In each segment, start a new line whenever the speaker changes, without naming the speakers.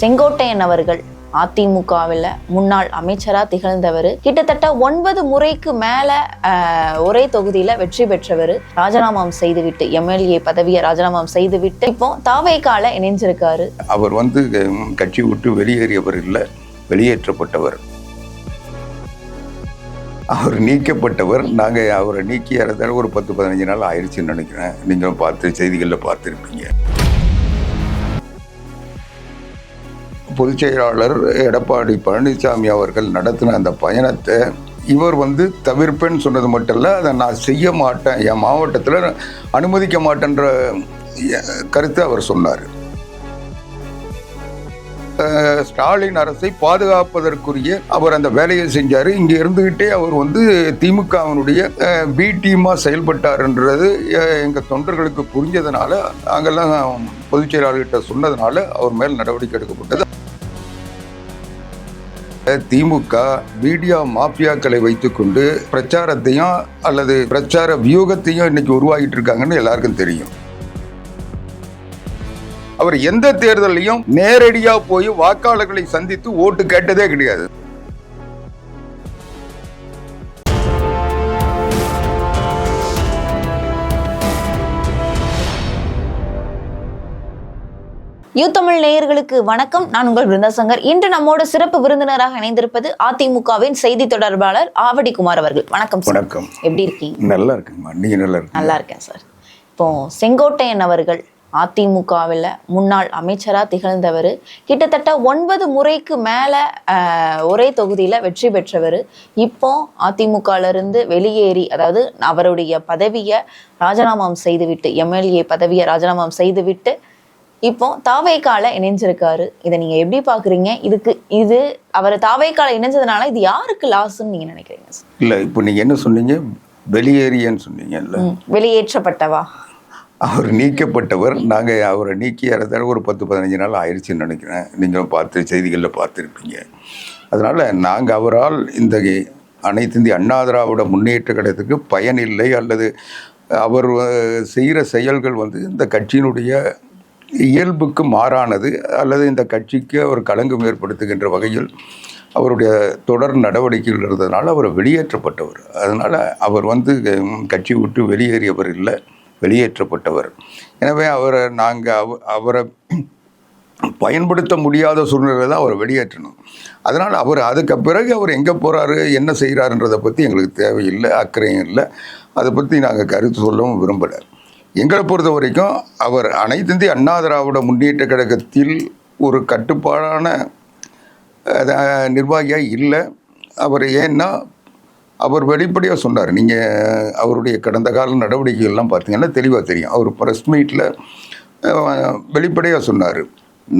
செங்கோட்டையன் அவர்கள் அதிமுகவில் முன்னாள் அமைச்சராக திகழ்ந்தவர். கிட்டத்தட்ட ஒன்பது முறைக்கு மேலே ஒரே தொகுதியில் வெற்றி பெற்றவர். ராஜினாமாம் செய்துவிட்டு எம்எல்ஏ பதவியை ராஜினாமாம் செய்துவிட்டு இப்போ தாவைக்கால இணைஞ்சிருக்காரு.
அவர் வந்து கட்சி விட்டு வெளியேறியவர் இல்லை வெளியேற்றப்பட்டவர். அவர் நீக்கப்பட்டவர் நாங்கள் அவரை நீக்கி ஒரு பத்து பதினஞ்சு நாள் ஆயிடுச்சுன்னு நினைக்கிறேன். நீங்களும் பார்த்து செய்திகளில் பார்த்துருப்பீங்க. பொதுச் செயலாளர் எடப்பாடி பழனிசாமி அவர்கள் நடத்தின அந்த பயணத்தை இவர் வந்து தவிர்ப்பேன்னு சொன்னது மட்டும் இல்லை அதை நான் செய்ய மாட்டேன் என் மாவட்டத்தில் அனுமதிக்க மாட்டேன்ற எ- கருத்தை அவர் சொன்னார். ஸ்டாலின் அரசை பாதுகாப்பதற்குரிய அவர் அந்த வேலையை செஞ்சார். இங்கே இருந்துகிட்டே அவர் வந்து திமுகவினுடைய பி டீமாக செயல்பட்டார்ன்றது எங்கள் தொண்டர்களுக்கு புரிஞ்சதுனால அங்கெல்லாம் பொதுச் செயலாளர்கிட்ட சொன்னதுனால அவர் மேல் நடவடிக்கை எடுக்கப்பட்டது. அஹ், திமுக மீடியா மாஃபியாக்களை வைத்துக்கொண்டு பிரச்சாரத்தையும் அல்லது பிரச்சார வியூகத்தையும் இன்னைக்கு உருவாகிட்டு இருக்காங்கன்னு எல்லாருக்கும் தெரியும். அவர் எந்த தேர்தலையும் நேரடியா போய் வாக்காளர்களை சந்தித்து ஓட்டு கேட்டதே கிடையாது.
யூ தமிழ் நேயர்களுக்கு வணக்கம். நான் உங்கள் பிருந்தாசங்கர் இன்று நம்மோட சிறப்பு விருந்தினராக இணைந்திருப்பது அதிமுகவின் செய்தி தொடர்பாளர் ஆவடி குமார் அவர்கள். வணக்கம்
வணக்கம்.
எப்படி இருக்கீங்க?
நல்லா இருக்குங்கம்மா. நீங்க நல்லா இருக்கு
நல்லா இருக்கேன் சார். இப்போ செங்கோட்டையன் அவர்கள் அதிமுகவில் முன்னாள் அமைச்சராக திகழ்ந்தவர். கிட்டத்தட்ட ஒன்பது முறைக்கு மேலே ஒரே தொகுதியில் வெற்றி பெற்றவர். இப்போ அதிமுகல இருந்து வெளியேறி அதாவது அவருடைய பதவியை ராஜினாமாம் செய்துவிட்டு எம்எல்ஏ பதவியை ராஜினாமாம் செய்துவிட்டு இப்போ தாவைக்கால இணைஞ்சிருக்காரு. இதை நீங்க எப்படி பாக்குறீங்க? இதுக்கு இது அவர் தாவைக்கால இணைஞ்சதுனால இது யாருக்கு லாஸ்ன்னு நீங்க நினைக்கிறீங்க?
இல்ல இப்போ நீங்க என்ன சொன்னீங்க? வெளியேறியன்னு சொன்னீங்கல்ல
வெளியேற்றப்பட்டவா?
அவர் நீக்கப்பட்டவர். நாங்க அவரை நீக்கி இறந்தாலும் ஒரு பத்து பதினஞ்சு நாள் ஆயிடுச்சுன்னு நினைக்கிறேன். நீங்களும் பார்த்து செய்திகளில் பார்த்துருப்பீங்க. அதனால நாங்க அவரால் இந்த அனைத்து இந்திய அண்ணா திராவிட முன்னேற்ற கழகத்துக்கு பயனில்லை அல்லது அவர் செய்கிற செயல்கள் வந்து இந்த கட்சியினுடைய இயல்புக்கு மாறானது அல்லது இந்த கட்சிக்கு அவர் களங்கம் ஏற்படுத்துகின்ற வகையில் அவருடைய தொடர் நடவடிக்கைகள் இருந்ததுனால அவர் வெளியேற்றப்பட்டவர். அதனால் அவர் வந்து கட்சி விட்டு வெளியேறியவர் இல்லை வெளியேற்றப்பட்டவர். எனவே அவரை நாங்கள் அவ அவரை பயன்படுத்த முடியாத சூழ்நிலை தான் அவரை வெளியேற்றணும். அதனால் அவர் அதுக்கு பிறகு அவர் எங்கே போகிறாரு என்ன செய்கிறாருன்றதை பற்றி எங்களுக்கு தேவையில்லை அக்கறையும் இல்லை. அதை பற்றி நாங்கள் கருத்து சொல்லவும் விரும்பலை. எங்களை பொறுத்த வரைக்கும் அவர் அனைத்திந்திய அண்ணா திராவிட முன்னேற்ற கழகத்தில் ஒரு கட்டுப்பாடான நிர்வாகியாக இல்லை. அவர் ஏன்னா அவர் வெளிப்படையாக சொன்னார். நீங்கள் அவருடைய கடந்த கால நடவடிக்கைகள்லாம் பார்த்தீங்கன்னா தெளிவாக தெரியும். அவர் ப்ரெஸ் மீட்டில் வெளிப்படையாக சொன்னார்.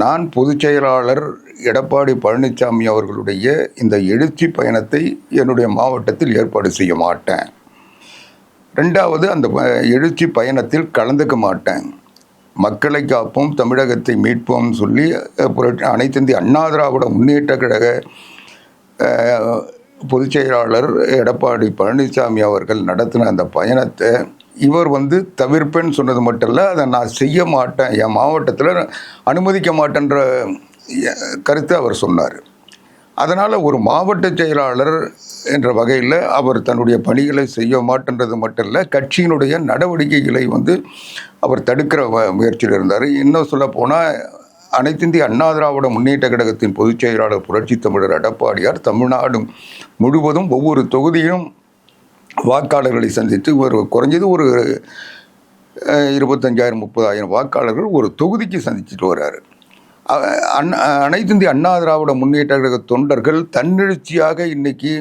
நான் பொதுச் செயலாளர் எடப்பாடி பழனிசாமி அவர்களுடைய இந்த எழுச்சி பயணத்தை என்னுடைய மாவட்டத்தில் ஏற்பாடு செய்ய மாட்டேன். ரெண்டாவது அந்த எழுச்சி பயணத்தில் கலந்துக்க மாட்டேன். மக்களை காப்போம் தமிழகத்தை மீட்போம்னு சொல்லி புரட்சி அனைத்து இந்திய அண்ணா திராவிட முன்னேற்ற கழக பொதுச்செயலாளர் பொதுச் செயலாளர் எடப்பாடி பழனிசாமி அவர்கள் நடத்தின அந்த பயணத்தை இவர் வந்து தவிர்ப்பேன்னு சொன்னது மட்டும் இல்லை அதை நான் செய்ய மாட்டேன். என் மாவட்டத்தில் அனுமதிக்க மாட்டேன்ற கருத்தை அவர் சொன்னார். அதனால் ஒரு மாவட்ட செயலாளர் என்ற வகையில் அவர் தன்னுடைய பணிகளை செய்ய மாட்டேன்றது மட்டும் இல்லை கட்சியினுடைய நடவடிக்கைகளை வந்து அவர் தடுக்கிற முயற்சியில் இருந்தார். இன்னும் சொல்லப்போனால் அனைத்திந்திய அண்ணா திராவிட முன்னேற்ற கழகத்தின் பொதுச் செயலாளர் புரட்சி தமிழர் எடப்பாடியார் தமிழ்நாடு முழுவதும் ஒவ்வொரு தொகுதியும் வாக்காளர்களை சந்தித்து ஒரு குறைஞ்சது ஒரு இருபத்தஞ்சாயிரம் முப்பதாயிரம் வாக்காளர்கள் ஒரு தொகுதிக்கு சந்திச்சுட்டு வர்றாரு அண்ணா- அனைத்து இந்திய அண்ணா திராவிட முன்னேற்ற கழக தொண்டர்கள் தன்னெழுச்சியாக இன்னைக்கு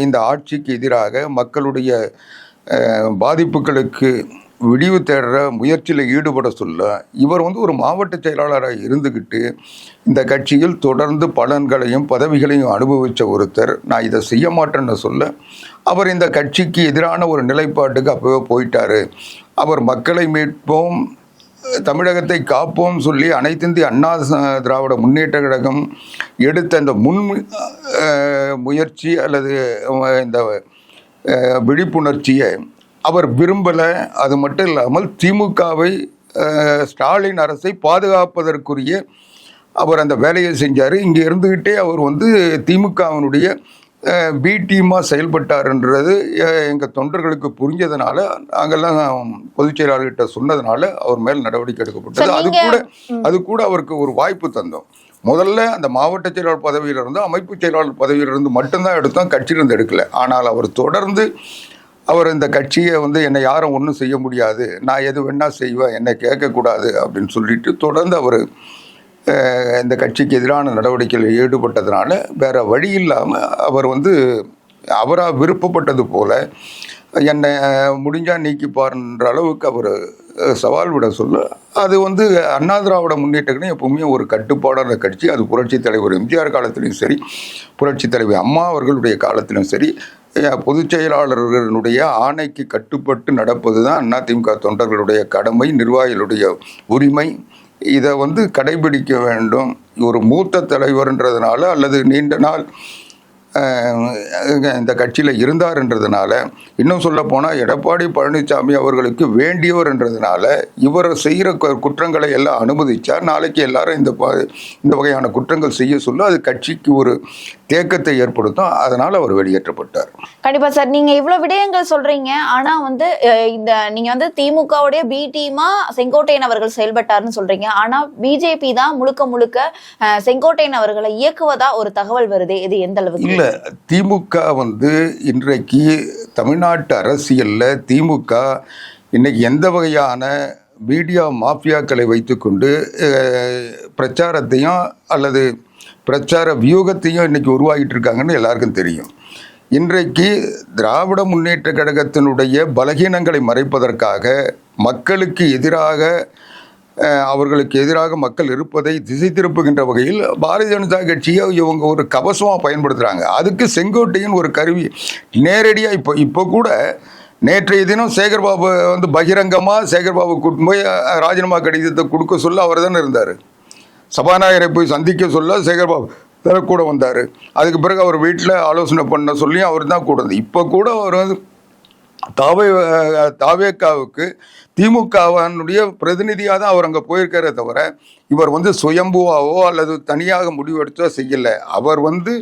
இந்த ஆட்சிக்கு எதிராக மக்களுடைய பாதிப்புகளுக்கு விடிவு தேடுற முயற்சியில் ஈடுபட சொல்ல இவர் வந்து ஒரு மாவட்ட செயலாளராக இருந்துக்கிட்டு இந்த கட்சியில் தொடர்ந்து பலன்களையும் பதவிகளையும் அனுபவித்த ஒருத்தர். நான் இதை செய்ய மாட்டேன்னு சொல்ல அவர் இந்த கட்சிக்கு எதிரான ஒரு நிலைப்பாட்டுக்கு அப்போவே போயிட்டார். அவர் மக்களை மீட்போம் தமிழகத்தை காப்போம் சொல்லி அனைத்திந்திய அண்ணா திராவிட முன்னேற்ற கழகம் எடுத்த இந்த முன் முயற்சி அல்லது இந்த விழிப்புணர்ச்சியை அவர் விரும்பலை. அது மட்டும் இல்லாமல் திமுகவை ஸ்டாலின் அரசை பாதுகாப்பதற்குரிய அவர் அந்த வேலையை செஞ்சார். இங்கே இருந்துக்கிட்டே அவர் வந்து திமுகவினுடைய பி டீமாக செயல்பட்டாருன்றது எங்கள் தொண்டர்களுக்கு புரிஞ்சதுனால நாங்கெல்லாம் பொதுச் செயலாளர்கிட்ட சொன்னதுனால அவர் மேல் நடவடிக்கை எடுக்கப்பட்டது. அது கூட அது கூட அவருக்கு ஒரு வாய்ப்பு தந்தோம். முதல்ல அந்த மாவட்ட செயலாளர் பதவியிலிருந்து அமைப்பு செயலாளர் பதவியிலிருந்து மட்டும்தான் எடுத்தோம் கட்சியிலிருந்து எடுக்கல. ஆனால் அவர் தொடர்ந்து அவர் இந்த கட்சியை வந்து என்னை யாரும் ஒன்றும் செய்ய முடியாது. நான் எது வேணா செய்வேன் என்னை கேட்கக்கூடாது அப்படின்னு சொல்லிட்டு தொடர்ந்து அவர் இந்த கட்சிக்கு எதிரான நடவடிக்கையில் ஈடுபட்டதுனால வேறு வழி இல்லாமல் அவர் வந்து அவராக விருப்பப்பட்டது போல் என்னை முடிஞ்சால் நீக்கிப்பார்ன்ற அளவுக்கு அவர் சவால் விட சொல்ல அது வந்து அண்ணா திராவிட முன்னேற்றக்கணும் எப்பவுமே ஒரு கட்டுப்பாடான கட்சி. அது புரட்சித் தலைவர் எம்ஜிஆர் காலத்திலையும் சரி புரட்சித் தலைவர் அம்மா அவர்களுடைய காலத்திலும் சரி பொதுச் செயலாளர்களுடைய ஆணைக்கு கட்டுப்பட்டு நடப்பது தான் அதிமுக தொண்டர்களுடைய கடமை நிர்வாகிகளுடைய உரிமை. இதை வந்து கடைபிடிக்க வேண்டும். ஒரு மூத்த தலைவர்ன்றதுனால அல்லது நீண்ட நாள் இந்த கட்சியில் இருந்தார்ன்றதுனால இன்னும் சொல்ல போனால் எடப்பாடி பழனிசாமி அவர்களுக்கு வேண்டியவர்ன்றதுனால இவர் செய்கிற குற்றங்களை எல்லாம் அனுமதிச்சார் நாளைக்கு எல்லாரும் இந்த இந்த வகையான குற்றங்கள் செய்ய சொல்ல அது கட்சிக்கு ஒரு தேக்கத்தை ஏற்படுத்தும். அதனால் அவர் வெளியேற்றப்பட்டார்.
கண்டிப்பா சார். நீங்க இவ்வளவு விடயங்கள் சொல்றீங்க. ஆனா வந்து இந்த நீங்க வந்து திமுகவுடைய பி டீமா செங்கோட்டையன் அவர்கள் செயல்பட்டாருன்னு சொல்றீங்க. ஆனா பிஜேபி தான் முழுக்க முழுக்க செங்கோட்டையன் அவர்களை இயக்குவதா ஒரு தகவல் வருது. இது எந்த அளவுக்கு?
இல்லை திமுக வந்து இன்றைக்கு தமிழ்நாட்டு அரசியலில் திமுக இன்றைக்கி எந்த வகையான மீடியா மாஃபியாக்களை வைத்துக்கொண்டு பிரச்சாரத்தையும் அல்லது பிரச்சார வியூகத்தையும் இன்றைக்கி உருவாகிட்டு இருக்காங்கன்னு எல்லாருக்கும் தெரியும். இன்றைக்கு திராவிட முன்னேற்ற கழகத்தினுடைய பலகீனங்களை மறைப்பதற்காக மக்களுக்கு எதிராக அவர்களுக்கு எதிராக மக்கள் இருப்பதை திசை திருப்புகின்ற வகையில் பாரதிய ஜனதா கட்சியை இவங்க ஒரு கவசமாக பயன்படுத்துகிறாங்க அதுக்கு செங்கோட்டையின் ஒரு கருவி நேரடியாக இப்போ இப்போ கூட நேற்றைய தினம் சேகர்பாபு வந்து பகிரங்கமாக சேகர்பாபு கூட்டு போய் ராஜினாமா கடிதத்தை கொடுக்க சொல்ல அவர் தானே இருந்தார். சபாநாயகரை போய் சந்திக்க சொல்ல சேகர்பாபு தான் கூட வந்தார். அதுக்கு பிறகு அவர் வீட்டில் ஆலோசனை பண்ண சொல்லி அவர் தான் கூட வந்தார். இப்போ கூட அவர் வந்து தாவே தாவேக்காவுக்கு திமுகவனுடைய பிரதிநிதியாக தான் அவர் அங்கே போயிருக்காரே தவிர இவர் வந்து சுயம்புவாவோ அல்லது தனியாக முடிவெடுத்தோ செய்யலை. அவர் வந்து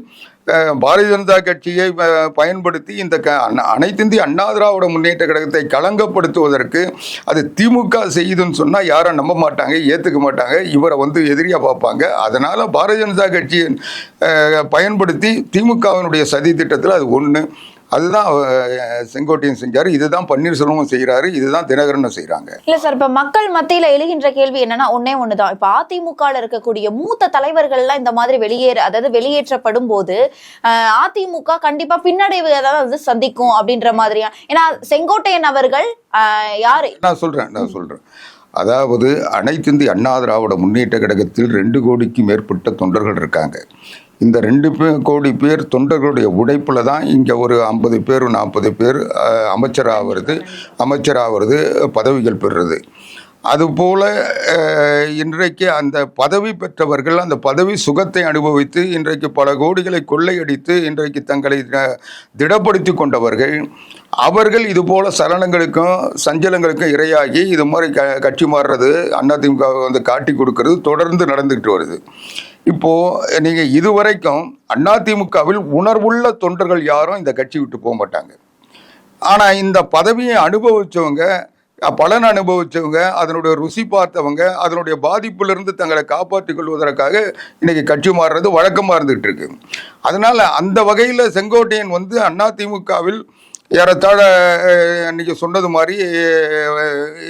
பாரதிய ஜனதா கட்சியை பயன்படுத்தி இந்த க அண்ணா- அனைத்திந்திய அண்ணா திராவிட முன்னேற்ற கழகத்தை களங்கப்படுத்துவதற்கு அது திமுக செய்யுதுன்னு சொன்னால் யாரும் நம்ப மாட்டாங்க ஏற்றுக்க மாட்டாங்க இவரை வந்து எதிரியாக பார்ப்பாங்க. அதனால் பாரதிய ஜனதா கட்சியை பயன்படுத்தி திமுகவினுடைய சதி திட்டத்தில் அது ஒன்று அதுதான் செங்கோட்டையன் செஞ்சார். இதுதான் பன்னீர்செல்வமும் செய்கிறாரு இதுதான் தினகரனும் செய்கிறாங்க
இல்ல சார் இப்ப மக்கள் மத்தியில எழுகின்ற கேள்வி என்னன்னா ஒன்னே ஒண்ணுதான். இப்ப அதிமுக இருக்கக்கூடிய மூத்த தலைவர்கள் எல்லாம் இந்த மாதிரி வெளியேற அதாவது வெளியேற்றப்படும் போது அதிமுக கண்டிப்பா பின்னடைவு தான் வந்து சந்திக்கும் அப்படின்ற மாதிரியா? ஏன்னா செங்கோட்டையன் அவர்கள் யாரு?
நான் சொல்கிறேன் நான் சொல்கிறேன் அதாவது அனைத்திந்திய அண்ணா திராவிட முன்னேற்ற கழகத்தில் ரெண்டு கோடிக்கு மேற்பட்ட தொண்டர்கள் இருக்காங்க. இந்த ரெண்டு பே கோடி பேர் தொண்டர்களுடைய உழைப்பில் தான் இங்கே ஒரு ஐம்பது பேர் நாற்பது பேர் அமைச்சராகிறது. அமைச்சராகிறது பதவிகள் பெறுறது. அதுபோல் இன்றைக்கு அந்த பதவி பெற்றவர்கள் அந்த பதவி சுகத்தை அனுபவித்து இன்றைக்கு பல கோடிகளை கொள்ளையடித்து இன்றைக்கு தங்களை திடப்படுத்தி கொண்டவர்கள் அவர்கள் இதுபோல் சலனங்களுக்கும் சஞ்சலங்களுக்கும் இரையாகி இது மாதிரி க கட்சி மாறுறது அதிமுக வந்து காட்டி கொடுக்கறது தொடர்ந்து நடந்துகிட்டு வருது. இப்போ நீங்க இதுவரைக்கும் அதிமுகவில் உணர்வுள்ள தொண்டர்கள் யாரும் இந்த கட்சி விட்டு போக மாட்டாங்க. ஆனா இந்த பதவியை அனுபவிச்சவங்க பலன் அனுபவிச்சவங்க அதனுடைய ருசி பார்த்தவங்க அதனுடைய பாதிப்பிலிருந்து தங்களை காப்பாற்றிக் கொள்வதற்காக இன்னைக்கு கட்சி மாறுறது வழக்கமா இருந்துகிட்டு இருக்கு. அதனால அந்த வகையில் செங்கோட்டையன் வந்து அதிமுகவில் ஏறத்தாழ அன்னைக்கு சொன்னது மாதிரி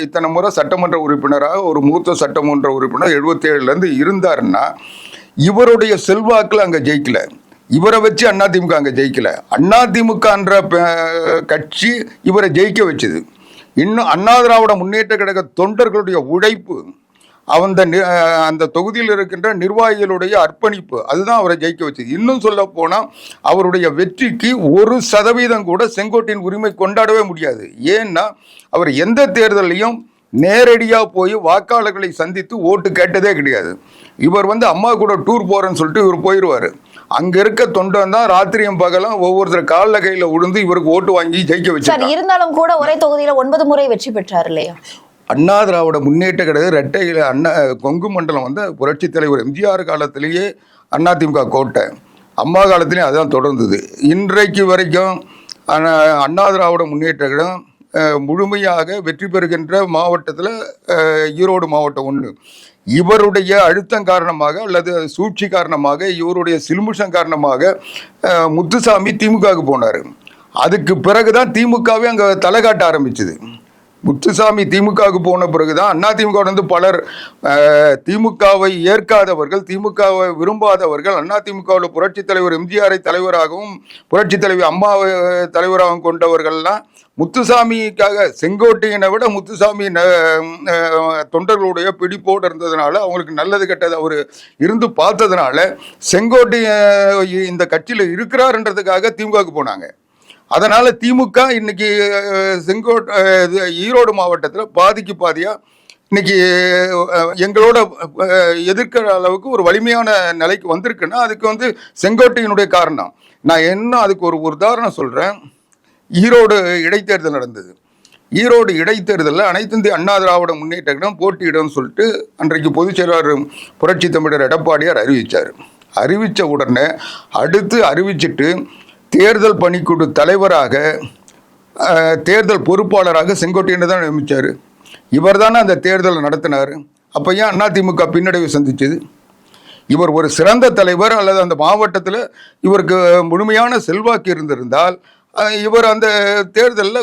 இத்தனை முறை சட்டமன்ற உறுப்பினராக ஒரு மூத்த சட்டமன்ற உறுப்பினர் எழுபத்தேழுலேருந்து இருந்தாருன்னா இவருடைய செல்வாக்கில் அங்கே ஜெயிக்கல. இவரை வச்சு அதிமுக அங்கே ஜெயிக்கல. அதிமுகன்ற கட்சி இவரை ஜெயிக்க வச்சுது. இன்னும் அண்ணா திராவிட முன்னேற்ற கழக தொண்டர்களுடைய உழைப்பு அந்த நி- அந்த தொகுதியில் இருக்கின்ற நிர்வாகிகளுடைய அர்ப்பணிப்பு அதுதான் அவரை ஜெயிக்க வச்சது. இன்னும் சொல்ல போனால் அவருடைய வெற்றிக்கு ஒரு சதவீதம் கூட செங்கோட்டின் உரிமை கொண்டாடவே முடியாது. ஏன்னா அவர் எந்த தேர்தலையும் நேரடியாக போய் வாக்காளர்களை சந்தித்து ஓட்டு கேட்டதே கிடையாது. இவர் வந்து அம்மா கூட டூர் போகிறேன்னு சொல்லிட்டு இவர் போயிடுவார் அங்கே இருக்க தொண்டன் தான் ராத்திரியும் பகலும் ஒவ்வொருத்தர் காலில் கையில் விழுந்து இவருக்கு ஓட்டு வாங்கி ஜெயிக்க
சார்
வச்சிருக்காங்க.
இருந்தாலும் கூட ஒரே தொகுதியில ஒன்பது முறை வெற்றி பெற்றார் இல்லையா?
அண்ணா திராவிட முன்னேற்ற கழக இரட்டையில் அண்ணா கொங்கு மண்டலம் வந்து புரட்சித் தலைவர் எம்ஜிஆர் காலத்திலேயே அதிமுக கோட்டை. அம்மா காலத்திலேயும் அதுதான் தொடர்ந்தது. இன்றைக்கு வரைக்கும் அண்ணா- திராவிட முன்னேற்ற கழகம் முழுமையாக வெற்றி பெறுகின்ற மாவட்டத்தில் ஈரோடு மாவட்டம் ஒன்று இவருடைய அழுத்தம் காரணமாக அல்லது சூழ்ச்சி காரணமாக இவருடைய சில்முஷம் காரணமாக முத்துசாமி திமுகவுக்கு போனார். அதுக்கு பிறகுதான் திமுகவே அங்கே தலை காட்ட ஆரம்பிச்சுது. முத்துசாமி திமுகவுக்கு போன பிறகுதான் அண்ணா திமுக வந்து பலர் திமுகவை ஏற்காதவர்கள் திமுகவை விரும்பாதவர்கள் அண்ணா திமுகவில் புரட்சி தலைவர் எம்ஜிஆரை தலைவராகவும் புரட்சி தலைவி அம்மாவை தலைவராகவும் கொண்டவர்கள்லாம் முத்துசாமிக்காக செங்கோட்டையினை விட முத்துசாமி ந- தொண்டர்களுடைய பிடிப்போடு இருந்ததுனால அவங்களுக்கு நல்லது கெட்டது அவர் இருந்து பார்த்ததுனால செங்கோட்டையன் இந்த கட்சியில் இருக்கிறார்ன்றதுக்காக திமுகவுக்கு போனாங்க. அதனால் திமுக இன்னைக்கு செங்கோட் இது ஈரோடு மாவட்டத்தில் பாதிக்கு பாதியாக இன்னைக்கு எங்களோட எதிர்க்கிற அளவுக்கு ஒரு வலிமையான நிலைக்கு வந்திருக்குன்னா அதுக்கு வந்து செங்கோட்டையினுடைய காரணம். நான் என்ன அதுக்கு ஒரு உதாரணம் சொல்கிறேன் ஈரோடு இடைத்தேர்தல் நடந்தது. ஈரோடு இடைத்தேர்தலில் அனைத்து இந்திய அண்ணா திராவிட முன்னேற்ற கழகம் போட்டியிடும்னு சொல்லிட்டு அன்றைக்கு பொதுச் செயலாளர் புரட்சி தமிழர் எடப்பாடியார் அறிவித்தார் அறிவித்த உடனே அடுத்து அறிவிச்சிட்டு தேர்தல் பணிக்குழு தலைவராக தேர்தல் பொறுப்பாளராக செங்கோட்டையனை தான் நியமித்தார் இவர் தானே அந்த தேர்தலை நடத்தினார். அப்போ ஏன் அதிமுக பின்னடைவு சந்திச்சுது? இவர் ஒரு சிறந்த தலைவர் அல்லது அந்த மாவட்டத்தில் இவருக்கு முழுமையான செல்வாக்கு இருந்திருந்தால் இவர் அந்த தேர்தலில்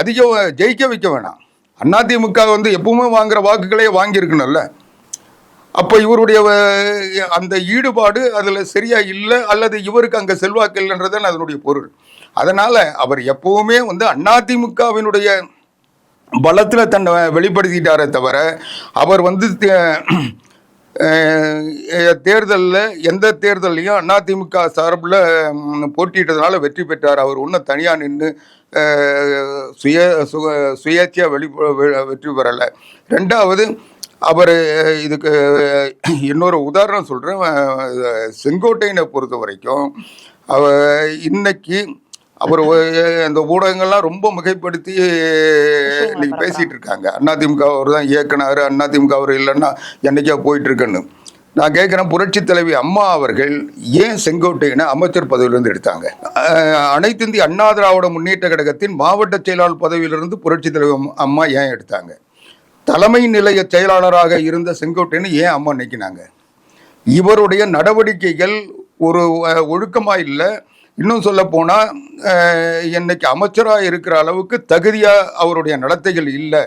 அதிகம் ஜெயிக்க வைக்க வேணாம். அதிமுக வந்து எப்பவுமே வாங்குகிற வாக்குகளே வாங்கியிருக்கணும்ல. அப்போ இவருடைய அந்த ஈடுபாடு அதில் சரியா இல்லை அல்லது இவருக்கு அங்கே செல்வாக்கு இல்லைன்றதான் அதனுடைய பொருள். அதனால் அவர் எப்பவுமே வந்து அதிமுகவினுடைய பலத்தில் தன்னை வெளிப்படுத்திட்டாரே தவிர அவர் வந்து தேர்தலில் எந்த தேர்தல்லையும் அதிமுக சார்பில் போட்டியிட்டதுனால வெற்றி பெற்றார். அவர் ஒன்றும் தனியாக நின்று சுய சுக சுயேட்சையாக வெளி வெற்றி பெறலை. ரெண்டாவது அவர் இதுக்கு இன்னொரு உதாரணம் சொல்கிறேன் செங்கோட்டையனை பொறுத்த வரைக்கும் அவ இன்னைக்கு அவர் அந்த ஊடகங்கள்லாம் ரொம்ப மிகைப்படுத்தி இன்னைக்கு பேசிட்டு இருக்காங்க அதிமுக அவர் தான் இயக்குனாரு அதிமுக அவர் இல்லைன்னா என்னைக்கா போயிட்டு இருக்குன்னு நான் கேட்குறேன் புரட்சி தலைவி அம்மா அவர்கள் ஏன் செங்கோட்டையனை அமைச்சர் பதவியிலிருந்து எடுத்தாங்க? அனைத்து இந்திய அண்ணா திராவிட முன்னேற்ற கழகத்தின் மாவட்ட செயலாளர் பதவியிலிருந்து புரட்சி தலைவி அம்- அம்மா ஏன் எடுத்தாங்க? தலைமை நிலைய செயலாளராக இருந்த செங்கோட்டையனை ஏன் அம்மா நீக்கினாங்க? இவருடைய நடவடிக்கைகள் ஒரு அஹ், ஒழுக்கமா இல்லை. இன்னும் சொல்ல போனா இன்னைக்கு அமைச்சராக இருக்கிற அளவுக்கு தகுதியா அவருடைய நடத்தைகள் இல்லை.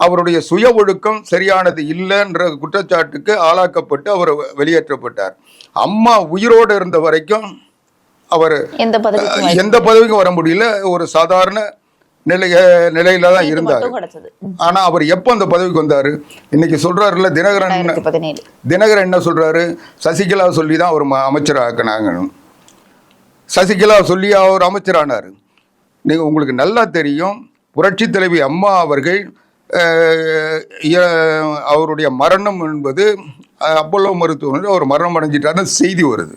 அவருடைய சுய ஒழுக்கம் சரியானது இல்லைன்ற குற்றச்சாட்டுக்கு ஆளாக்கப்பட்டு அவர் வெளியேற்றப்பட்டார். அம்மா உயிரோடு இருந்த வரைக்கும் அவர்
எந்த பதவிக்கும்
வர முடியல. ஒரு சாதாரண நிலைய நிலையில தான் இருந்தார். ஆனா அவர் எப்போ அந்த பதவிக்கு வந்தாரு? இன்னைக்கு சொல்றாருல்ல தினகரன் தினகரன் என்ன சொல்றாரு? சசிகலா சொல்லி தான் அவர் அமைச்சர் ஆக்கினாங்க சசிகலா சொல்லி அவர் அமைச்சரானார். நீங்க உங்களுக்கு நல்லா தெரியும் புரட்சி தலைவி அம்மா அவர்கள் அவருடைய மரணம் என்பது அஹ், அப்போலோ மருத்துவமனையில் அவர் மரணம் அடைஞ்சிட்டாருன்னு செய்தி வருது.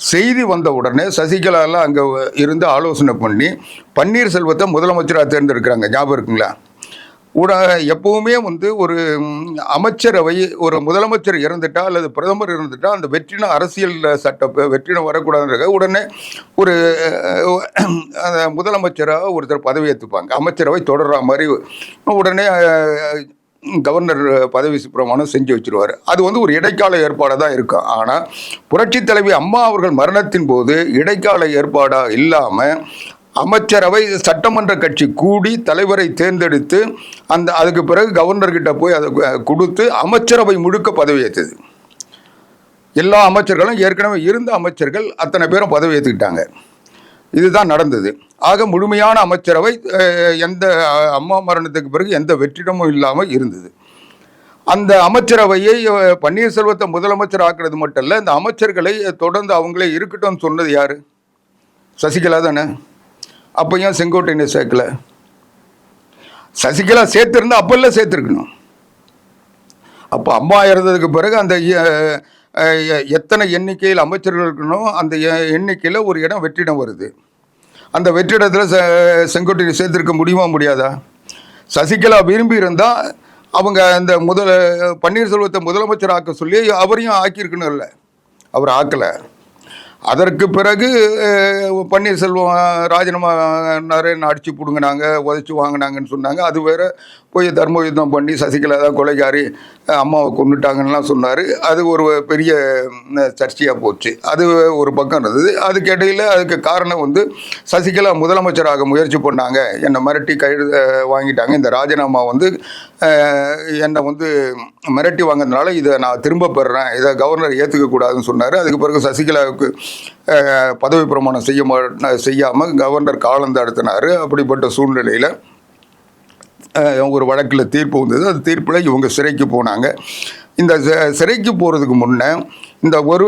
செய்தி வந்த உடனே சசிகலாலாம் அங்கே இருந்து ஆலோசனை பண்ணி பன்னீர்செல்வத்தை முதலமைச்சராக தேர்ந்தெடுக்கிறாங்க. ஞாபகம் இருக்குங்களா? உட எப்பவுமே வந்து ஒரு அமைச்சரவை ஒரு முதலமைச்சர் இறந்துட்டா அல்லது பிரதமர் இருந்துட்டா அந்த வெற்றின அரசியல் சட்ட வெற்றினம் வரக்கூடாதுன்ற உடனே ஒரு முதலமைச்சராக ஒருத்தர் பதவி ஏற்றுப்பாங்க அமைச்சரவை தொடர்ற மாதிரி உடனே கவர்னர் பதவி பிரமாணம் செஞ்சு வச்சிருவார். அது வந்து ஒரு இடைக்கால ஏற்பாடாக தான் இருக்கும் ஆனால் புரட்சி தலைவி அம்மா அவர்கள் மரணத்தின் போது இடைக்கால ஏற்பாடாக இல்லாமல் அமைச்சரவை சட்டமன்ற கட்சி கூடி தலைவரை தேர்ந்தெடுத்து அந்த அதுக்கு பிறகு கவர்னர்கிட்ட போய் அதை கொடுத்து அமைச்சரவை முழுக்க பதவியேற்றது எல்லா அமைச்சர்களும் ஏற்கனவே இருந்த அமைச்சர்கள் அத்தனை பேரும் பதவி ஏற்றுக்கிட்டாங்க இதுதான் நடந்தது. ஆக முழுமையான அமைச்சரவை எந்த அம்மா மரணத்துக்கு பிறகு எந்த வெற்றிடமும் இல்லாமல் இருந்தது. அந்த அமைச்சரவையை பன்னீர்செல்வத்தை முதலமைச்சர் ஆக்குறது மட்டும் இல்லை இந்த அமைச்சர்களை தொடர்ந்து அவங்களே இருக்கட்டும்னு சொன்னது யார்? சசிகலா தானே? அப்போ ஏன் செங்கோட்டையனை சேர்க்கல? சசிகலா சேர்த்துருந்தா அப்பெல்லாம் சேர்த்துருக்கணும். அப்போ அம்மா இறந்ததுக்கு பிறகு அந்த எத்தனை எண்ணிக்கையில் அமைச்சர்கள் இருக்கணும் அந்த எ- எண்ணிக்கையில் ஒரு இடம் வெற்றிடம் வருது. அந்த வெற்றிடத்தில் செ செங்கோட்டையை சேர்த்துருக்க முடியுமா முடியாதா? சசிகலா விரும்பி இருந்தால் அவங்க அந்த முதல பன்னீர்செல்வத்தை முதலமைச்சர் ஆக்க சொல்லி அவரையும் ஆக்கியிருக்கணும் இல்லை. அவர் ஆக்கலை. அதற்கு பிறகு பன்னீர்செல்வம் ராஜினாமா நரேன் அடிச்சு பிடுங்கினாங்க உதச்சி வாங்கினாங்கன்னு சொன்னாங்க. அது வேற போய் தர்ம யுத்தம் பண்ணி சசிகலா தான் கொலைகாரி அம்மாவை கொண்டுட்டாங்கன்னுலாம் சொன்னார். அது ஒரு பெரிய சர்ச்சையாக போச்சு. அது ஒரு பக்கம் இருந்தது. அதுக்கிடையில் அதுக்கு காரணம் வந்து சசிகலா முதலமைச்சராக முயற்சி பண்ணாங்க. என்னை மிரட்டி கைது வாங்கிட்டாங்க. இந்த ராஜினாமா வந்து என்னை வந்து மிரட்டி வாங்கினதுனால இதை நான் திரும்ப பெறுறேன். இதை கவர்னர் ஏற்றுக்க கூடாதுன்னு சொன்னார். அதுக்கு பிறகு சசிகலாவுக்கு பதவி பிரமாணம் செய்ய செய்யாமல் கவர்னர் காலந்தாடுத்தினார் அப்படிப்பட்ட சூழ்நிலையில் ஒரு வழக்கில் தீர்ப்பு வந்தது. அந்த தீர்ப்பில் இவங்க சிறைக்கு போனாங்க. இந்த சிறைக்கு போகிறதுக்கு முன்னே இந்த ஒரு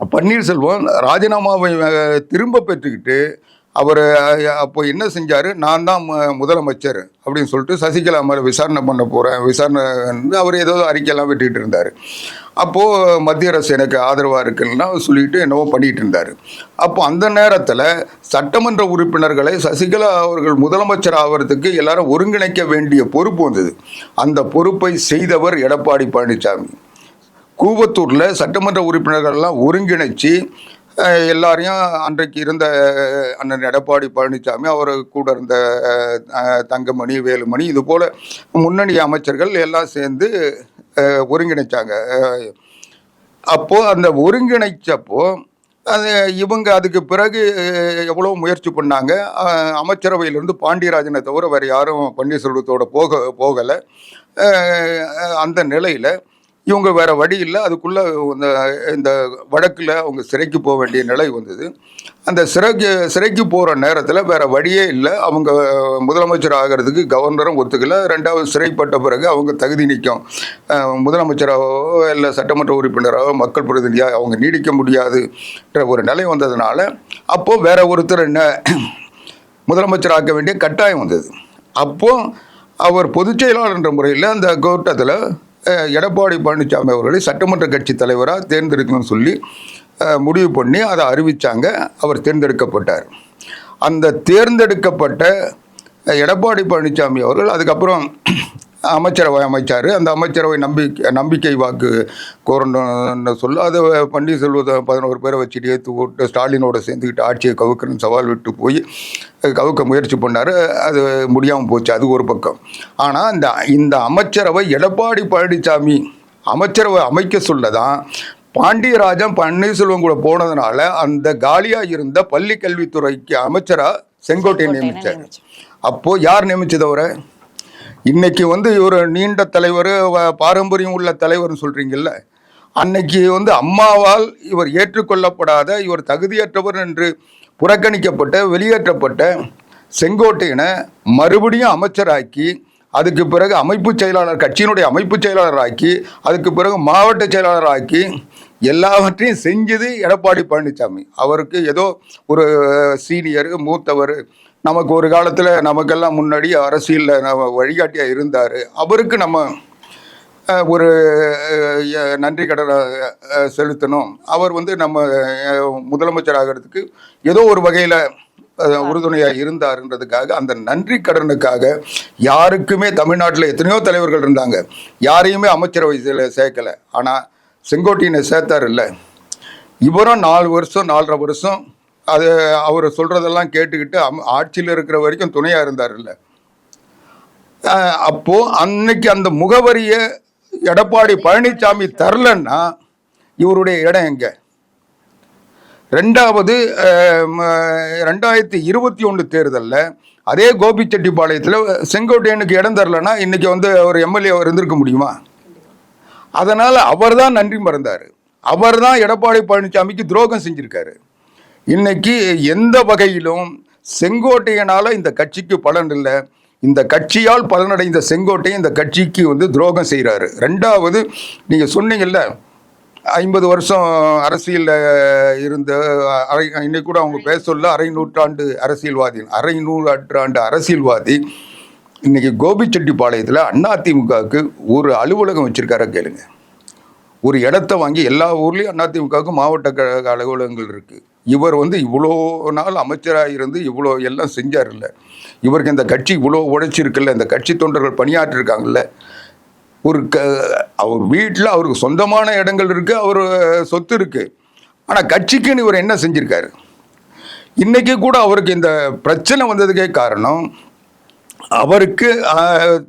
பன்னீர்செல்வம் ராஜினாமாவை திரும்ப பெற்றுக்கிட்டு அவர் அப்போ என்ன செஞ்சார்? நான் தான் முதலமைச்சர் அப்படின்னு சொல்லிட்டு சசிகலா மேலே விசாரணை பண்ண போகிறேன் விசாரணை வந்து அவர் ஏதோ அறிக்கையெல்லாம் விட்டுக்கிட்டு இருந்தார். அப்போது மத்திய அரசு எனக்கு ஆதரவாக இருக்குன்னா சொல்லிட்டு என்னவோ பண்ணிட்டு இருந்தார். அப்போ அந்த நேரத்தில் சட்டமன்ற உறுப்பினர்களை சசிகலா அவர்கள் முதலமைச்சர் ஆகிறதுக்கு எல்லாரும் ஒருங்கிணைக்க வேண்டிய பொறுப்பு வந்தது. அந்த பொறுப்பை செய்தவர் எடப்பாடி பழனிசாமி. கூவத்தூரில் சட்டமன்ற உறுப்பினர்கள்லாம் ஒருங்கிணைச்சு எல்லாரையும் அன்றைக்கு இருந்த அண்ணன் எடப்பாடி பழனிசாமி அவர் கூட இருந்த தங்கமணி வேலுமணி இது போல முன்னணி அமைச்சர்கள் எல்லாம் சேர்ந்து ஒருங்கிணைச்சாங்க. அப்போது அந்த ஒருங்கிணைச்சப்போ அது இவங்க அதுக்கு பிறகு எவ்வளோ முயற்சி பண்ணாங்க. அமைச்சரவையிலேருந்து அமைச்சரவையிலிருந்து பாண்டியராஜனை தவிர வேறு யாரும் பன்னீர்செல்வத்தோட போக போகலை. அந்த நிலையில் இவங்க வேற வழி இல்லை. அதுக்குள்ளே இந்த இந்த வழக்கில் அவங்க சிறைக்கு போக வேண்டிய நிலை வந்தது. அந்த சிறைக்கு சிறைக்கு போகிற நேரத்தில் வேற வழியே இல்லை. அவங்க முதலமைச்சர் ஆகிறதுக்கு கவர்னரும் ஒத்துக்கல. ரெண்டாவது சிறைப்பட்ட பிறகு அவங்க தகுதி நீக்கம். முதலமைச்சராகவோ இல்லை சட்டமன்ற உறுப்பினராகவோ மக்கள் பிரதிநிதியாக அவங்க நீடிக்க முடியாதுன்ற ஒரு நிலை வந்ததுனால அப்போது வேற ஒருத்தர் என்ன முதலமைச்சராக்க வேண்டிய கட்டாயம் வந்தது. அப்போது அவர் பொதுச் செயலாளர் என்ற முறையில் அந்த கூட்டத்தில் எடப்பாடி பழனிசாமி அவர்களை சட்டமன்ற கட்சி தலைவராக தேர்ந்தெடுக்கணும்னு சொல்லி முடிவு பண்ணி அதை அறிவித்தாங்க அவர் தேர்ந்தெடுக்கப்பட்டார். அந்த தேர்ந்தெடுக்கப்பட்ட எடப்பாடி பழனிசாமி அவர்கள் அதுக்கப்புறம் அமைச்சரவை அமைச்சார். அந்த அமைச்சரவை நம்பிக்கை நம்பிக்கை வாக்கு கோரணும்னு சொல்ல அதை பன்னீர்செல்வத்தை பதினோரு பேரை வச்சுட்டு ஏற்று விட்டு ஸ்டாலினோட சேர்ந்துக்கிட்டு ஆட்சியை கவுக்கணும்னு சவால் விட்டு போய் கவுக்க முயற்சி பண்ணார். அது முடியாமல் போச்சு. அது ஒரு பக்கம். ஆனால் இந்த இந்த அமைச்சரவை எடப்பாடி பழனிசாமி அமைச்சரவை அமைக்க சொல்ல தான் பாண்டியராஜன் பன்னீர்செல்வம் கூட போனதுனால அந்த காலியாக இருந்த பள்ளி கல்வித்துறைக்கு அமைச்சராக செங்கோட்டையை நியமிச்சார். அப்போ யார் நியமிச்சது அவரை? இன்னைக்கு வந்து ஒரு நீண்ட தலைவர் வ- பாரம்பரியம் உள்ள தலைவர்னு சொல்றீங்கல்ல அன்னைக்கு வந்து அம்மாவால் இவர் ஏற்றுக்கொள்ளப்படாத இவர் தகுதியற்றவர் என்று புறக்கணிக்கப்பட்ட வெளியேற்றப்பட்ட செங்கோட்டையினை மறுபடியும் அமைச்சராக்கி அதுக்கு பிறகு அமைப்பு செயலாளர் கட்சியினுடைய அமைப்பு செயலாளராக்கி அதுக்கு பிறகு மாவட்ட செயலாளராக்கி எல்லாவற்றையும் செஞ்சது எடப்பாடி பழனிசாமி. அவருக்கு ஏதோ ஒரு சீனியர் மூத்தவர் நமக்கு ஒரு காலத்தில் நமக்கெல்லாம் முன்னாடி அரசியலில் நம்ம வழிகாட்டியாக இருந்தார். அவருக்கு நம்ம ஒரு நன்றி கடனை செலுத்தணும். அவர் வந்து நம்ம முதலமைச்சர் ஆகிறதுக்கு ஏதோ ஒரு வகையில் உறுதுணையாக இருந்தாருன்றதுக்காக அந்த நன்றி கடனுக்காக யாருக்குமே தமிழ்நாட்டில் எத்தனையோ தலைவர்கள் இருந்தாங்க. யாரையுமே அமைச்சரவை சே- சேர்க்கல. ஆனால் செங்கோட்டையினை சேர்த்தார் இல்லை இவரும் நாலு வருஷம் நாலரை வருஷம் அது அவர் சொல்றதெல்லாம் கேட்டுக்கிட்டு அம்- ஆட்சியில் இருக்கிற வரைக்கும் துணையாக இருந்தார் இல்லை அப்போ அன்னைக்கு அந்த முகவரியை எடப்பாடி பழனிசாமி தரலன்னா இவருடைய இடம் எங்க? ரெண்டாவது ரெண்டாயிரத்தி இருபத்தி ஒன்று தேர்தலில் அதே கோபிச்செட்டிப்பாளையத்தில் செங்கோட்டையனுக்கு இடம் தரலன்னா இன்றைக்கி வந்து ஒரு எம்எல்ஏ இருந்திருக்க முடியுமா? அதனால் அவர் தான் நன்றி மறந்தார். அவர் தான் எடப்பாடி பழனிசாமிக்கு துரோகம் செஞ்சுருக்காரு. இன்னைக்கு எந்த வகையிலும் செங்கோட்டையனால இந்த கட்சிக்கு பலன் இல்லை. இந்த கட்சியால் பலனடைந்த செங்கோட்டையன் இந்த கட்சிக்கு வந்து துரோகம் செய்கிறாரு ரெண்டாவது நீங்கள் சொன்னீங்கல்ல ஐம்பது வருஷம் அரசியலில் இருந்த அரை இன்னைக்கு கூட அவங்க பேச சொல்ல அரை நூற்றாண்டு அரசியல்வாதி அரை நூற்றாண்டு அரசியல்வாதி இன்னைக்கு கோபிச்செட்டிப்பாளையத்தில் அதிமுகவுக்கு ஒரு அலுவலகம் வச்சிருக்கார கேளுங்க. ஒரு இடத்த வாங்கி எல்லா ஊர்லேயும் அதிமுகவுக்கு மாவட்ட கழக அலுவலகங்கள் இருக்குது இவர் வந்து இவ்வளோ நாள் அமைச்சராக இருந்து இவ்வளோ எல்லாம் செஞ்சார் இல்லை இவருக்கு இந்த கட்சி இவ்வளோ உழைச்சிருக்குல்ல இந்த கட்சி தொண்டர்கள் பணியாற்றிருக்காங்கல்ல. ஒரு க அவர் வீட்டில் அவருக்கு சொந்தமான இடங்கள் இருக்குது அவர் சொத்து இருக்குது ஆனால் கட்சிக்குன்னு இவர் என்ன செஞ்சுருக்காரு? இன்றைக்கி கூட அவருக்கு இந்த பிரச்சனை வந்ததுக்கே காரணம் அவருக்கு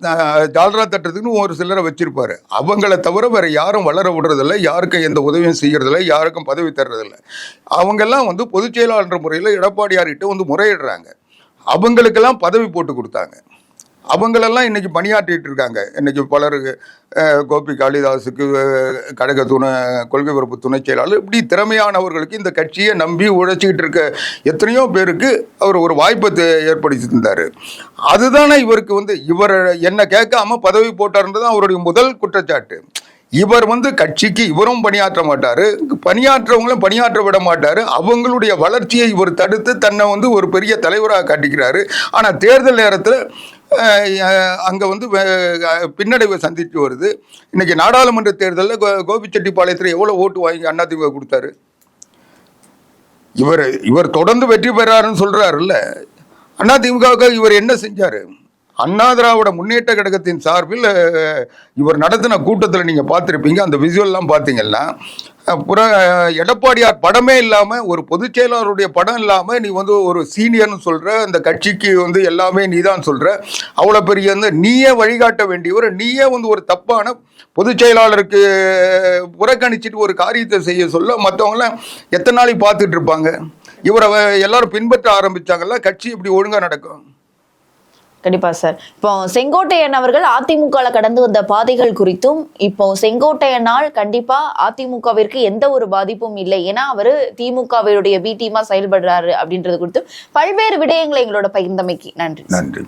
டால்ரா ஜால்ரா தட்டுறதுக்குன்னு ஒரு சிலரை வச்சிருப்பார். அவங்கள தவிர வேற யாரும் வளர விடுறதில்ல யாருக்கும் எந்த உதவியும் செய்கிறதில்ல யாருக்கும் பதவி தர்றதில்ல. அவங்கெல்லாம் வந்து பொதுச் செயலாளர் முறையில் எடப்பாடியார்கிட்ட வந்து முறையிடுறாங்க. அவங்களுக்கெல்லாம் பதவி போட்டு கொடுத்தாங்க. அவங்களெல்லாம் இன்றைக்கி பணியாற்றிட்டு இருக்காங்க. இன்றைக்கி பலர் கோபி காளிதாஸுக்கு கழக துணை கொள்கை பரப்பு துணை செயலாளர் இப்படி திறமையானவர்களுக்கு இந்த கட்சியை நம்பி உழைச்சிக்கிட்டு இருக்க எத்தனையோ பேருக்கு அவர் ஒரு வாய்ப்பை ஏற்படுத்தியிருந்தார். ஏற்படுத்தி தந்தார் அதுதானே இவருக்கு வந்து இவர் என்னை கேட்காம பதவி போட்டார்ன்றது தான் அவருடைய முதல் குற்றச்சாட்டு. இவர் வந்து கட்சிக்கு இவரும் பணியாற்ற மாட்டார். பணியாற்றவங்களும் பணியாற்ற விட மாட்டார். அவங்களுடைய வளர்ச்சியை இவர் தடுத்து தன்னை வந்து ஒரு பெரிய தலைவராக காட்டிக்கிறாரு. ஆனால் தேர்தல் நேரத்தில் அங்கே வந்து பின்னடைவை சந்தித்து வருது. இன்னைக்கு நாடாளுமன்ற தேர்தலில் கோபிச்செட்டிப்பாளையத்தில் எவ்வளோ ஓட்டு வாங்கி அதிமுக கொடுத்தாரு? இவர் இவர் தொடர்ந்து வெற்றி பெறாருன்னு சொல்கிறாருல்ல அதிமுகவுக்கு இவர் என்ன செஞ்சார்? அண்ணா திராவிட முன்னேற்ற கழகத்தின் சார்பில் இவர் நடத்தின கூட்டத்தில் நீங்கள் பார்த்துருப்பீங்க. அந்த விசுவல்லாம் பார்த்தீங்கன்னா புற எடப்பாடியார் படமே இல்லாமல் ஒரு பொதுச் செயலாளருடைய படம் இல்லாமல் நீ வந்து ஒரு சீனியர்னு சொல்கிற அந்த கட்சிக்கு வந்து எல்லாமே நீ தான் சொல்கிற அவ்வளோ பெரிய வந்து நீயே வழிகாட்ட வேண்டியவர் நீயே வந்து ஒரு தப்பான பொதுச் செயலாளருக்கு புறக்கணிச்சிட்டு ஒரு காரியத்தை செய்ய சொல்ல மற்றவங்களாம் எத்தனை நாளைக்கு பார்த்துட்டு இருப்பாங்க? இவரை எல்லாரும் பின்பற்ற ஆரம்பிச்சாங்கல்ல கட்சி இப்படி ஒழுங்கா நடக்கும்.
கண்டிப்பா சார். இப்போ செங்கோட்டையன் அவர்கள் அதிமுக கடந்து வந்த பாதைகள் குறித்தும் இப்போ செங்கோட்டையனால் கண்டிப்பா அதிமுகவிற்கு எந்த ஒரு பாதிப்பும் இல்லை. ஏன்னா அவரு திமுகவினுடைய பி டீமா செயல்படுறாரு அப்படின்றது குறித்து பல்வேறு விடயங்களை எங்களோட பகிர்ந்தமைக்கு நன்றி
நன்றி.